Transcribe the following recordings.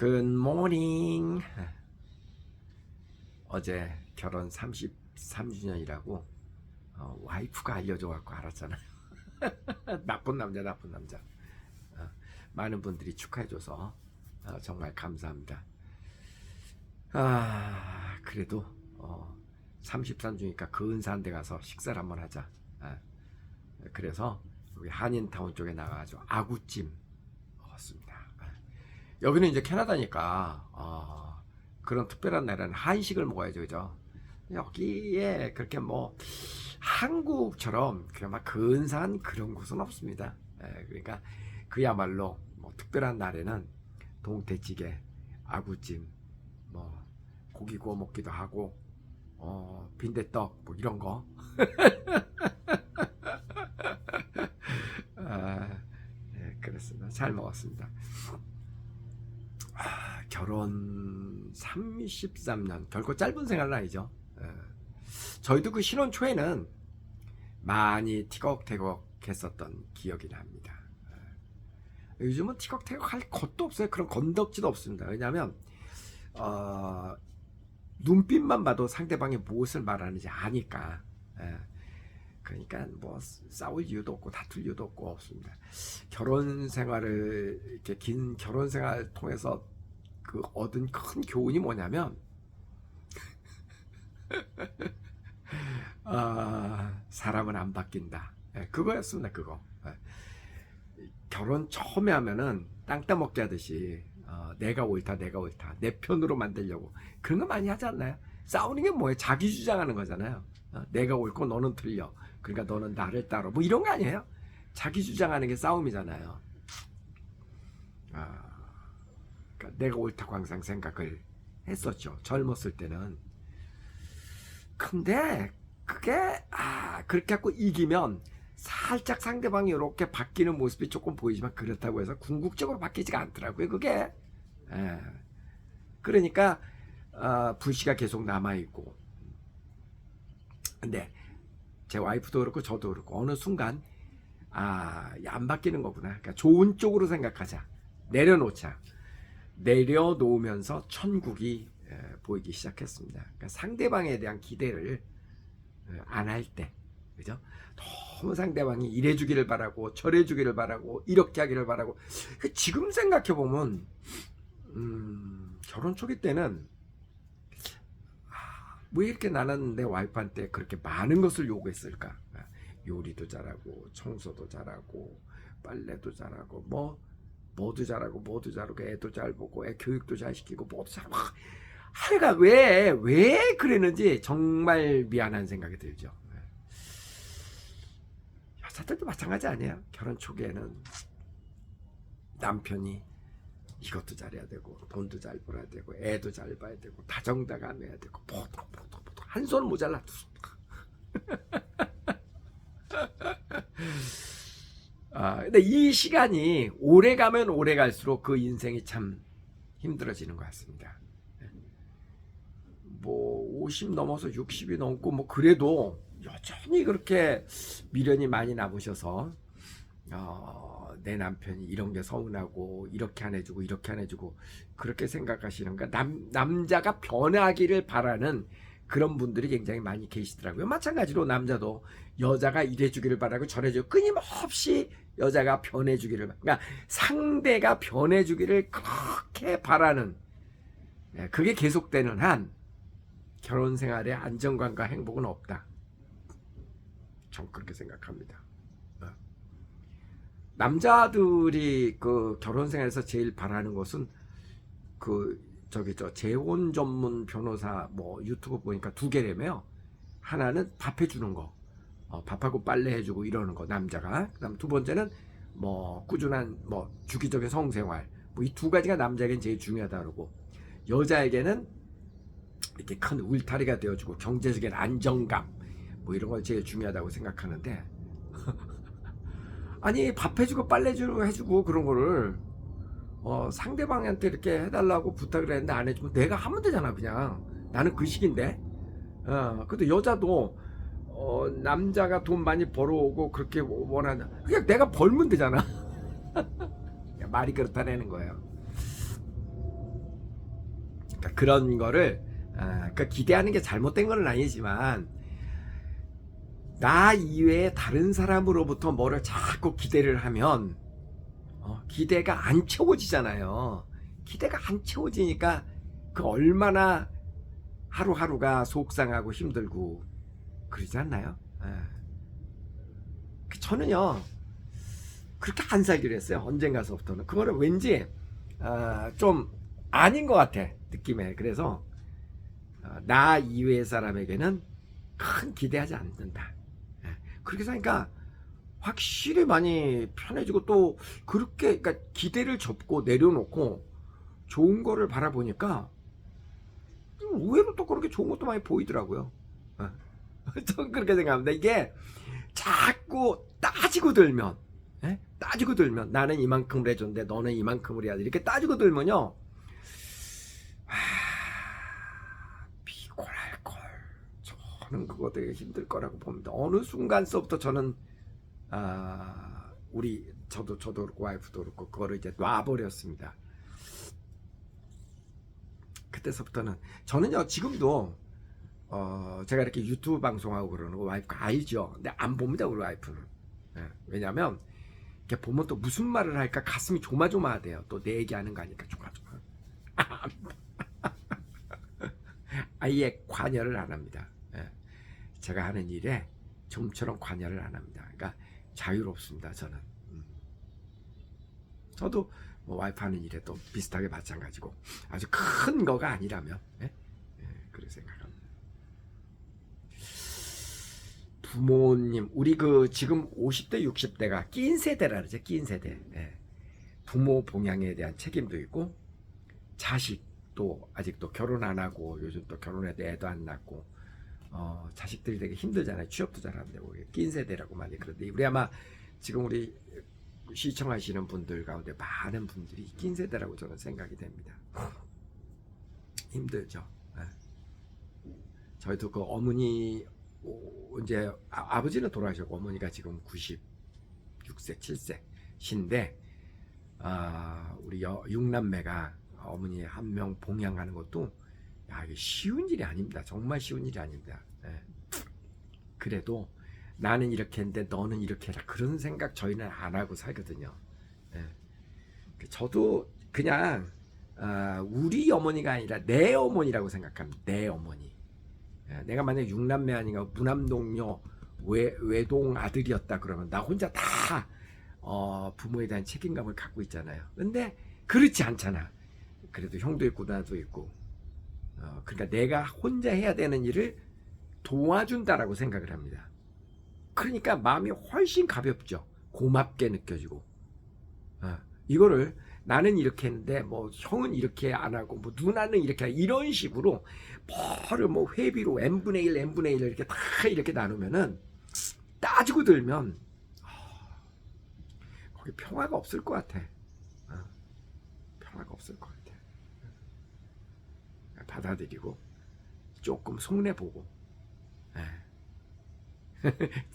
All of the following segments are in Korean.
굿모닝 어제 결혼 33주년이라고 어, 와이프가 알려줘갖고 알았잖아요. 나쁜 남자 나쁜 남자. 어, 많은 분들이 축하해줘서 어, 정말 감사합니다. 아 그래도 어, 33주니까 근사한 데 가서 식사를 한번 하자. 아, 그래서 여기 한인타운 쪽에 나가가지고 아구찜 먹었습니다. 아, 여기는 이제 캐나다니까 어, 그런 특별한 날에는 한식을 먹어야죠, 그죠? 여기에 그렇게 뭐 한국처럼 그막 근사한 그런 곳은 없습니다. 예, 그러니까 그야말로 뭐 특별한 날에는 동태찌개, 아구찜, 뭐 고기 구워 먹기도 하고 어, 빈대떡 뭐 이런 거. 아, 네, 그렇습니다. 잘 먹었습니다. 아, 결혼 33년 결코 짧은 생활은 아니죠. 예. 저희도 그 신혼 초에는 많이 티격태격 했었던 기억이 납니다. 예. 요즘은 티격태격 할 것도 없어요. 그런 건덕지도 없습니다. 왜냐하면 어, 눈빛만 봐도 상대방이 무엇을 말하는지 아니까. 예. 그러니까 뭐 싸울 이유도 없고 다툴 이유도 없고 없습니다. 결혼 생활을 이렇게 긴 결혼 생활 통해서 그 얻은 큰 교훈이 뭐냐면 아, 사람은 안 바뀐다. 예, 그거였습니다. 그거. 예. 결혼 처음에 하면은 땅 따먹기 하듯이 어, 내가 옳다, 내가 옳다, 내 편으로 만들려고 그런 거 많이 하지 않나요? 싸우는 게 뭐예요? 자기 주장하는 거잖아요. 어, 내가 옳고 너는 틀려. 그러니까 너는 나를 따라. 뭐 이런 거 아니에요? 자기 주장하는 게 싸움이잖아요. 아, 그러니까 내가 옳다고 항상 생각을 했었죠. 젊었을 때는. 근데 그게 아 그렇게 갖고 이기면 살짝 상대방이 이렇게 바뀌는 모습이 조금 보이지만 그렇다고 해서 궁극적으로 바뀌지가 않더라고요. 그게. 예. 그러니까 어, 불씨가 계속 남아 있고. 근데 제 와이프도 그렇고 저도 그렇고 어느 순간 아, 안 바뀌는 거구나. 그러니까 좋은 쪽으로 생각하자. 내려놓자. 내려놓으면서 천국이 에, 보이기 시작했습니다. 그러니까 상대방에 대한 기대를 안 할 때, 그죠? 너무 상대방이 이래 주기를 바라고 저래 주기를 바라고 이렇게 하기를 바라고 그 지금 생각해 보면 음, 결혼 초기 때는 아, 왜 이렇게 나는 내 와이프한테 그렇게 많은 것을 요구했을까? 아, 요리도 잘하고 청소도 잘하고 빨래도 잘하고 뭐 뭐도 잘하고 뭐도 잘하고 애도 잘 보고 애 교육도 잘 시키고 뭐도 잘하고 하여가 왜왜 그랬는지 정말 미안한 생각이 들죠. 예. 여자들도 마찬가지 아니에요. 결혼 초기에는 남편이 이것도 잘해야 되고 돈도 잘 벌어야 되고 애도 잘 봐야 되고 다정다감 해야 되고 보통 보통 보통 한 손 모자라 두 손. 아, 근데 이 시간이 오래 가면 오래 갈수록 그 인생이 참 힘들어지는 것 같습니다. 뭐, 50 넘어서 60이 넘고, 뭐, 그래도 여전히 그렇게 미련이 많이 남으셔서, 어, 내 남편이 이런 게 서운하고, 이렇게 안 해주고, 이렇게 안 해주고, 그렇게 생각하시는 가 남, 남자가 변하기를 바라는 그런 분들이 굉장히 많이 계시더라고요. 마찬가지로 남자도 여자가 이래주기를 바라고 저래주고 끊임없이 여자가 변해주기를 바- 그러니까 상대가 변해주기를 그렇게 바라는 예, 그게 계속되는 한 결혼 생활에 안정감과 행복은 없다. 전 그렇게 생각합니다. 어. 남자들이 그 결혼 생활에서 제일 바라는 것은 그 저기 저 재혼 전문 변호사 뭐 유튜브 보니까 두 개라며요. 하나는 밥 해주는 거, 어, 밥하고 빨래 해주고 이러는 거 남자가. 그다음 두 번째는 뭐 꾸준한 뭐 주기적인 성생활. 뭐 이 두 가지가 남자에겐 제일 중요하다 그러고 여자에게는 이렇게 큰 울타리가 되어주고 경제적인 안정감 뭐 이런 걸 제일 중요하다고 생각하는데 아니 밥 해주고 빨래 해주고 해주고 그런 거를 어, 상대방한테 이렇게 해달라고 부탁을 했는데 안 해주면 내가 하면 되잖아 그냥. 나는 그 식인데. 어, 근데 여자도 어, 남자가 돈 많이 벌어오고 그렇게 원하는 그냥 내가 벌면 되잖아. 말이 그렇다는 거예요. 그러니까 그런 거를 아, 그러니까 기대하는 게 잘못된 건 아니지만 나 이외에 다른 사람으로부터 뭐를 자꾸 기대를 하면 어, 기대가 안 채워지잖아요. 기대가 안 채워지니까 그 얼마나 하루하루가 속상하고 힘들고 그러지 않나요? 예. 그 저는요 그렇게 안 살기로 했어요. 언젠가서부터는 그거는 왠지 아, 좀 아닌 것 같아 느낌에 그래서 어, 나 이외의 사람에게는 큰 기대하지 않는다. 예. 그렇게 사니까 확실히 많이 편해지고 또 그렇게 그러니까 기대를 접고 내려놓고 좋은 거를 바라보니까 의외로 또 그렇게 좋은 것도 많이 보이더라고요. 어. 전 그렇게 생각합니다. 이게 자꾸 따지고 들면 예? 따지고 들면 나는 이만큼을 해줬는데 너는 이만큼을 해야 돼 이렇게 따지고 들면요 하... 피곤할 걸 저는 그거 되게 힘들 거라고 봅니다 어느 순간서부터 저는 아 우리 저도 저도 그렇고 와이프도 그렇고 그거를 이제 놔버렸습니다 그때서부터는 저는요 지금도 어 제가 이렇게 유튜브 방송하고 그러는 거 와이프가 알죠 근데 안 봅니다 우리 와이프는 예, 왜냐면 이렇게 보면 또 무슨 말을 할까 가슴이 조마조마하대요. 또 내 얘기하는 거 아니까 조마조마. 아예 관여를 안 합니다. 예. 제가 하는 일에 좀처럼 관여를 안 합니다. 그러니까 자유롭습니다. 저는. 음. 저도 뭐 와이프 하는 일에 또 비슷하게 마찬가지고 아주 큰 거가 아니라면 예? 예, 그렇게 생각합니다. 부모님, 우리 그 지금 50대, 60대가 낀 세대라 그러죠. 낀 세대. 예. 부모 봉양에 대한 책임도 있고, 자식도 아직도 결혼 안 하고, 요즘 또 결혼해도 애도 안 낳고, 어, 자식들이 되게 힘들잖아요. 취업도 잘 안 되고, 낀 세대라고 많이 그런데, 우리 아마 지금 우리 시청하시는 분들 가운데 많은 분들이 낀 세대라고 저는 생각이 됩니다. 힘들죠. 예. 저희도 그 어머니 오, 이제 아, 버지는 돌아가셨고 어머니가 지금 96세, 7세 신데 아, 우리 여, 육남매가 어머니 한 명 봉양하는 것도 야, 이게 쉬운 일이 아닙니다. 정말 쉬운 일이 아닙니다. 예. 그래도 나는 이렇게 했는데 너는 이렇게 해라. 그런 생각 저희는 안 하고 살거든요. 예. 저도 그냥 아, 우리 어머니가 아니라 내 어머니라고 생각합니다. 내 어머니. 예, 내가 만약 육남매 아닌가 무남동녀 외, 외동 아들이었다 그러면 나 혼자 다 어, 부모에 대한 책임감을 갖고 있잖아요. 근데 그렇지 않잖아. 그래도 형도 있고 나도 있고. 어, 그러니까 내가 혼자 해야 되는 일을 도와준다라고 생각을 합니다. 그러니까 마음이 훨씬 가볍죠. 고맙게 느껴지고. 어, 이거를 나는 이렇게 했는데 뭐 형은 이렇게 안 하고 뭐 누나는 이렇게 이런 식으로 뭐를 뭐 회비로 n분의 1, n분의 1 이렇게 다 이렇게 나누면은 따지고 들면 아, 거기 평화가 없을 것 같아. 어, 평화가 없을 것 같아. 받아들이고 조금 속내 보고.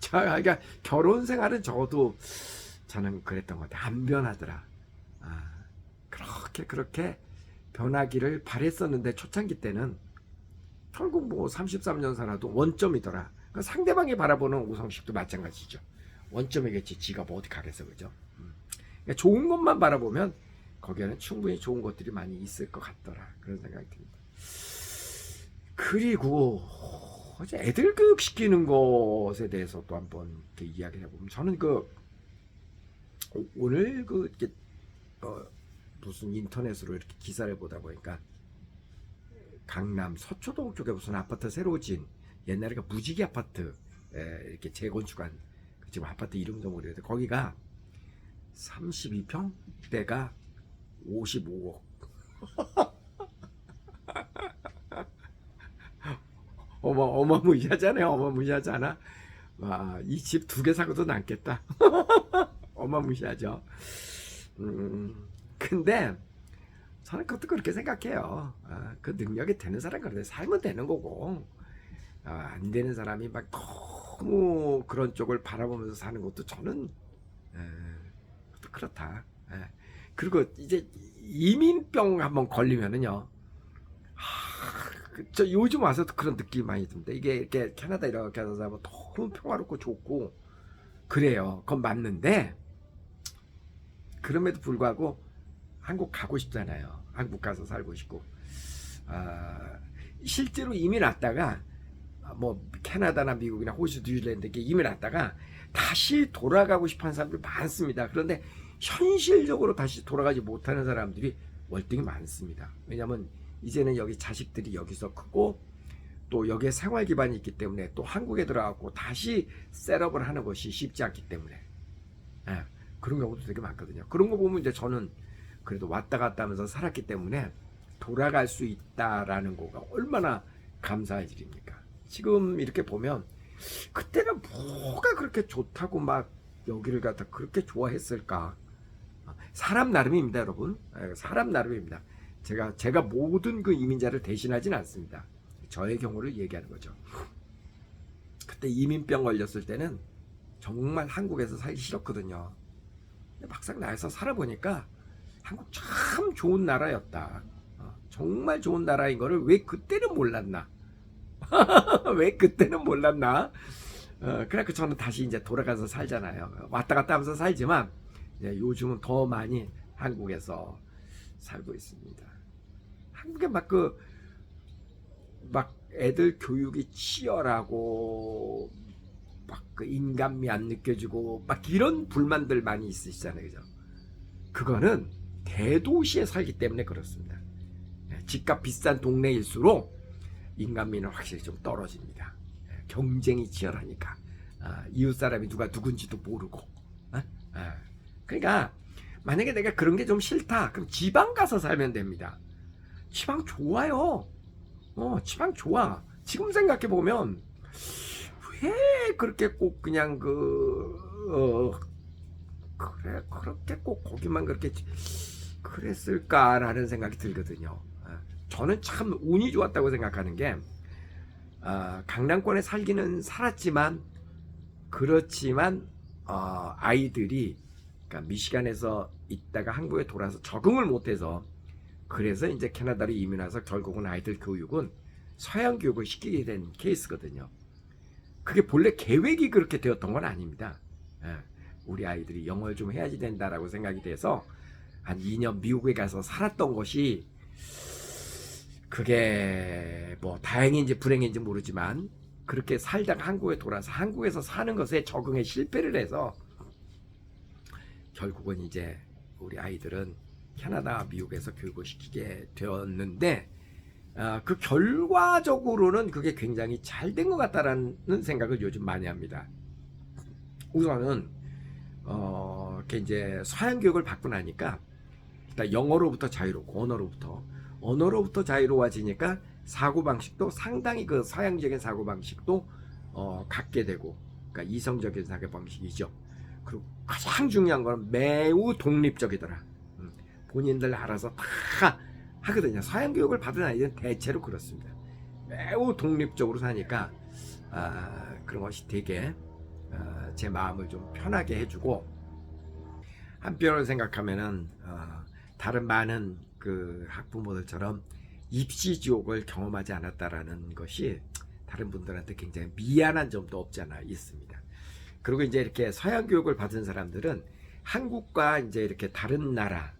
자, 그러니까 결혼 생활은 저도 저는 그랬던 것 같아. 안 변하더라. 아, 그렇게 그렇게 변하기를 바랬었는데 초창기 때는 결국 뭐 33년 살아도 원점이더라. 그러니까 상대방이 바라보는 우성식도 마찬가지죠. 원점이겠지. 지가 뭐 어디 가겠어, 그죠? 음. 그러니까 좋은 것만 바라보면 거기에는 충분히 좋은 것들이 많이 있을 것 같더라. 그런 생각이 듭니다. 그리고 이제 애들 교육 시키는 것에 대해서 또 한번 이렇게 이야기를 해보면 저는 그 오늘 그 이렇게 어 무슨 인터넷으로 이렇게 기사를 보다 보니까 강남 서초동 쪽에 무슨 아파트 새로 진 옛날에 그 무지개 아파트 에 이렇게 재건축한 그 지금 아파트 이름도 모르겠는데 거기가 32평대가 55억 어마 어마무시하잖아요 어마무시하잖아 와 이 집 두 개 사고도 남겠다 어마무시하죠 음 근데 저는 그것도 그렇게 생각해요. 아, 그 능력이 되는 사람 그런데 살면 되는 거고 아, 안 되는 사람이 막 너무 그런 쪽을 바라보면서 사는 것도 저는 에, 또 그렇다. 에. 그리고 이제 이민병 한번 걸리면은요 그, 저 요즘 와서도 그런 느낌이 많이 듭니다. 이게 이렇게 캐나다 이렇게 하서 살면 너무 평화롭고 좋고 그래요. 그건 맞는데 그럼에도 불구하고 한국 가고 싶잖아요. 한국 가서 살고 싶고 아, 실제로 이민 왔다가 뭐 캐나다나 미국이나 호주, 뉴질랜드 이렇게 이민 왔다가 다시 돌아가고 싶어하는 사람들이 많습니다. 그런데 현실적으로 다시 돌아가지 못하는 사람들이 월등히 많습니다. 왜냐하면 이제는 여기 자식들이 여기서 크고 또 여기에 생활 기반이 있기 때문에 또 한국에 들어가고 다시 셋업을 하는 것이 쉽지 않기 때문에 예, 그런 경우도 되게 많거든요. 그런 거 보면 이제 저는 그래도 왔다 갔다 하면서 살았기 때문에 돌아갈 수 있다라는 거가 얼마나 감사할 일입니까? 지금 이렇게 보면 그때는 뭐가 그렇게 좋다고 막 여기를 갖다 그렇게 좋아했을까? 사람 나름입니다, 여러분. 예, 사람 나름입니다. 제가 제가 모든 그 이민자를 대신하진 않습니다. 저의 경우를 얘기하는 거죠. 그때 이민병 걸렸을 때는 정말 한국에서 살기 싫었거든요. 막상 나와서 살아보니까 한국 참 좋은 나라였다. 어, 정말 좋은 나라인 거를 왜 그때는 몰랐나? 왜 그때는 몰랐나? 어, 그래서 저는 다시 이제 돌아가서 살잖아요. 왔다 갔다 하면서 살지만 요즘은 더 많이 한국에서 살고 있습니다. 한국에 막 그 막 애들 교육이 치열하고 막 그 인간미 안 느껴지고 막 이런 불만들 많이 있으시잖아요, 그죠? 그거는 대도시에 살기 때문에 그렇습니다. 예, 집값 비싼 동네일수록 인간미는 확실히 좀 떨어집니다. 예, 경쟁이 치열하니까 아, 이웃 사람이 누가 누군지도 모르고. 어? 아, 그러니까 만약에 내가 그런 게 좀 싫다, 그럼 지방 가서 살면 됩니다. 지방 좋아요. 어, 지방 좋아. 지금 생각해 보면 왜 그렇게 꼭 그냥 그 어, 그래 그렇게 꼭 거기만 그렇게 그랬을까라는 생각이 들거든요. 아, 저는 참 운이 좋았다고 생각하는 게 아, 강남권에 살기는 살았지만 그렇지만 어, 아이들이 그러니까 미시간에서 있다가 한국에 돌아서 적응을 못해서 그래서 이제 캐나다로 이민 와서 결국은 아이들 교육은 서양 교육을 시키게 된 케이스거든요. 그게 본래 계획이 그렇게 되었던 건 아닙니다. 예, 우리 아이들이 영어를 좀 해야지 된다라고 생각이 돼서 한 2년 미국에 가서 살았던 것이 그게 뭐 다행인지 불행인지 모르지만 그렇게 살다가 한국에 돌아서 한국에서 사는 것에 적응에 실패를 해서 결국은 이제 우리 아이들은 캐나다, 미국에서 교육을 시키게 되었는데 아, 그 결과적으로는 그게 굉장히 잘 된 것 같다라는 생각을 요즘 많이 합니다. 우선은 어, 이렇게 이제 서양 교육을 받고 나니까 일단 영어로부터 자유롭고 언어로부터 언어로부터 자유로워지니까 사고 방식도 상당히 그 서양적인 사고 방식도 어, 갖게 되고 그러니까 이성적인 사고 방식이죠. 그리고 가장 중요한 건 매우 독립적이더라. 음, 본인들 알아서 다 하거든요. 서양 교육을 받은 아이들은 대체로 그렇습니다. 매우 독립적으로 사니까 아, 그런 것이 되게 아, 제 마음을 좀 편하게 해주고 한편으로 생각하면은 어, 다른 많은 그 학부모들처럼 입시 지옥을 경험하지 않았다라는 것이 다른 분들한테 굉장히 미안한 점도 없지 않아 있습니다. 그리고 이제 이렇게 서양 교육을 받은 사람들은 한국과 이제 이렇게 다른 나라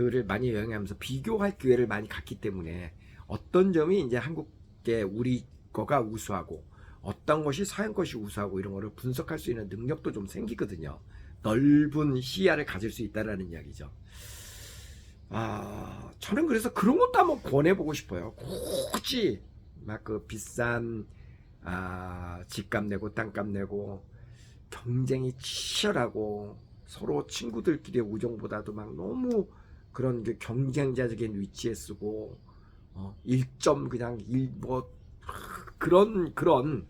들을 많이 여행하면서 비교할 기회를 많이 갖기 때문에 어떤 점이 이제 한국계 우리 거가 우수하고 어떤 것이 서양 것이 우수하고 이런 거를 분석할 수 있는 능력도 좀 생기거든요. 넓은 시야를 가질 수 있다라는 이야기죠. 아, 저는 그래서 그런 것도 한번 권해보고 싶어요. 굳이 막 그 비싼 아, 집값 내고 땅값 내고 경쟁이 치열하고 서로 친구들끼리의 우정보다도 막 너무 그런 그 경쟁자적인 위치에 쓰고 어, 1점 그냥 일뭐 그런 그런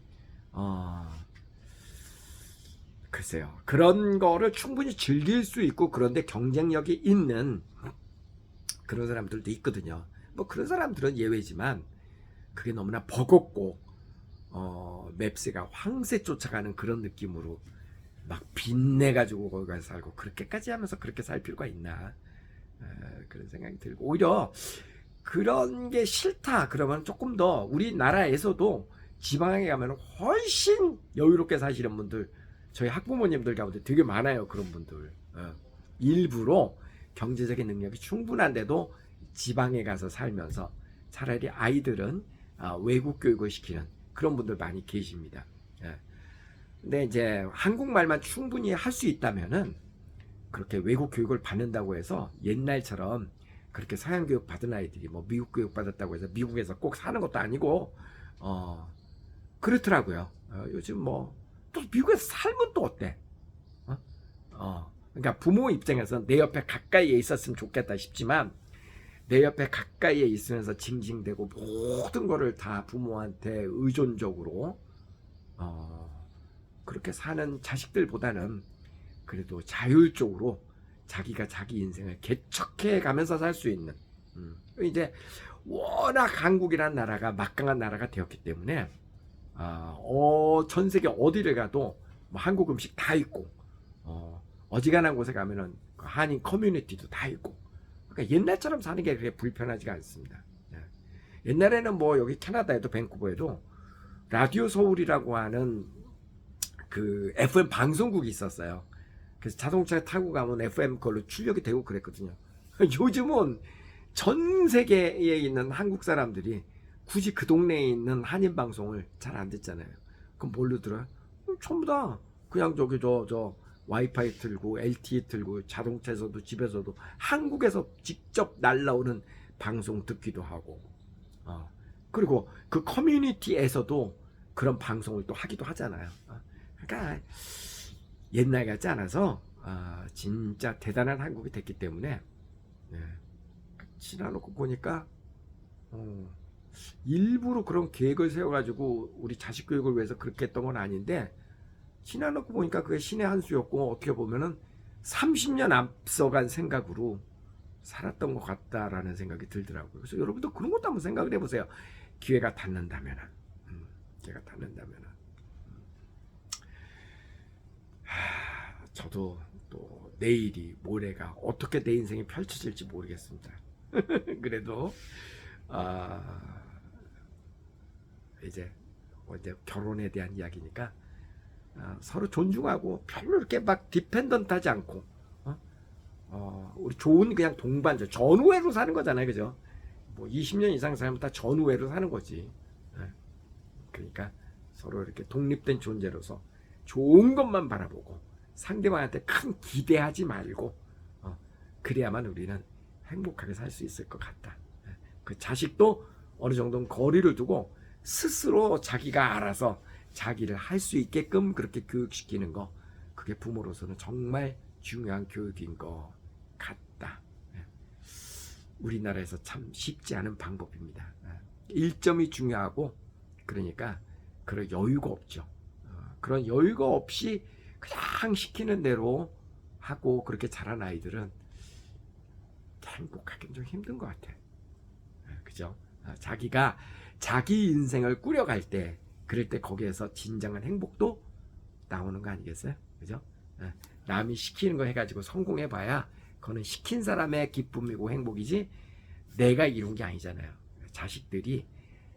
어, 글쎄요 그런 거를 충분히 즐길 수 있고 그런데 경쟁력이 있는 그런 사람들도 있거든요. 뭐 그런 사람들은 예외지만 그게 너무나 버겁고 어, 맵스가 황새 쫓아가는 그런 느낌으로 막 빛내 가지고 거기 가서 살고 그렇게까지 하면서 그렇게 살 필요가 있나 에, 그런 생각이 들고 오히려 그런 게 싫다 그러면 조금 더 우리나라에서도 지방에 가면 훨씬 여유롭게 사시는 분들 저희 학부모님들 가운데 되게 많아요 그런 분들 어. 일부러 경제적인 능력이 충분한데도 지방에 가서 살면서 차라리 아이들은 아, 외국 교육을 시키는 그런 분들 많이 계십니다. 예. 근데 이제 한국말만 충분히 할 수 있다면은 그렇게 외국 교육을 받는다고 해서 옛날처럼 그렇게 서양 교육 받은 아이들이 뭐 미국 교육 받았다고 해서 미국에서 꼭 사는 것도 아니고 어 그렇더라고요. 어, 요즘 뭐 또 미국에서 살면 또 어때? 어? 어. 그러니까 부모 입장에서 내 옆에 가까이에 있었으면 좋겠다 싶지만 내 옆에 가까이에 있으면서 징징대고 모든 거를 다 부모한테 의존적으로 어, 그렇게 사는 자식들보다는 그래도 자율적으로 자기가 자기 인생을 개척해 가면서 살 수 있는 음. 이제 워낙 한국이란 나라가 막강한 나라가 되었기 때문에 아, 어, 전 세계 어디를 가도 뭐 한국 음식 다 있고 어, 어지간한 곳에 가면은 그 한인 커뮤니티도 다 있고 그러니까 옛날처럼 사는 게 그렇게 불편하지가 않습니다. 예. 옛날에는 뭐 여기 캐나다에도 밴쿠버에도 라디오 서울이라고 하는 그 FM 방송국이 있었어요. 그래서 자동차 타고 가면 FM 걸로 출력이 되고 그랬거든요. 요즘은 전 세계에 있는 한국 사람들이 굳이 그 동네에 있는 한인 방송을 잘 안 듣잖아요. 그럼 뭘로 들어요? 음, 전부 다 그냥 저기 저 저 와이파이 틀고 LTE 틀고 자동차에서도 집에서도 한국에서 직접 날라오는 방송 듣기도 하고 어. 그리고 그 커뮤니티에서도 그런 방송을 또 하기도 하잖아요. 어. 그러니까 옛날 같지 않아서 아, 진짜 대단한 한국이 됐기 때문에 네. 지나놓고 보니까 어, 일부러 그런 계획을 세워가지고 우리 자식 교육을 위해서 그렇게 했던 건 아닌데 지나놓고 보니까 그게 신의 한 수였고 어떻게 보면은 30년 앞서간 생각으로 살았던 것 같다라는 생각이 들더라고요. 그래서 여러분도 그런 것도 한번 생각을 해보세요. 기회가 닿는다면은, 음, 기회가 닿는다면은. 음. 하, 저도 또 내일이 모레가 어떻게 내 인생이 펼쳐질지 모르겠습니다. 그래도 아, 이제 뭐 이제 결혼에 대한 이야기니까 아, 서로 존중하고 별로 이렇게 막 디펜던트하지 않고 어? 어, 우리 좋은 그냥 동반자 전우회로 사는 거잖아요, 그죠? 뭐 20년 이상 살면 다 전우회로 사는 거지. 예. 그러니까 서로 이렇게 독립된 존재로서 좋은 것만 바라보고 상대방한테 큰 기대하지 말고 어, 그래야만 우리는 행복하게 살 수 있을 것 같다. 예. 그 자식도 어느 정도는 거리를 두고 스스로 자기가 알아서 자기를 할 수 있게끔 그렇게 교육시키는 거 그게 부모로서는 정말 중요한 교육인 것 같다. 예. 우리나라에서 참 쉽지 않은 방법입니다. 예. 일점이 중요하고 그러니까 그런 여유가 없죠. 어, 그런 여유가 없이 그냥 시키는 대로 하고 그렇게 자란 아이들은 행복하기는 좀 힘든 것 같아. 예, 그죠? 어, 자기가 자기 인생을 꾸려갈 때 그럴 때 거기에서 진정한 행복도 나오는 거 아니겠어요? 그죠? 예, 남이 시키는 거 해가지고 성공해봐야 그거는 시킨 사람의 기쁨이고 행복이지 내가 이룬 게 아니잖아요. 자식들이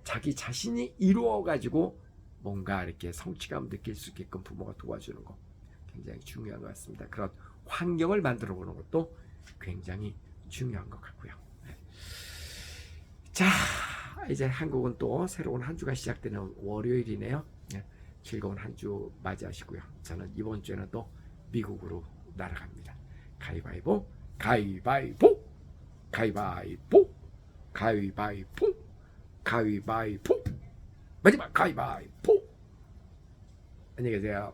자기 자신이 이루어가지고 뭔가 이렇게 성취감 느낄 수 있게끔 부모가 도와주는 거 굉장히 중요한 것 같습니다. 그런 환경을 만들어 보는 것도 굉장히 중요한 것 같고요. 네. 자, 이제 한국은 또 새로운 한 주가 시작되는 월요일이네요. 네, 즐거운 한 주 맞이하시고요. 저는 이번 주에는 또 미국으로 날아갑니다. 가위바위보, 가위바위보, 가위바위보, 가위바위보, 가위바위보, 마지막 가위바위보. 안녕히 계세요.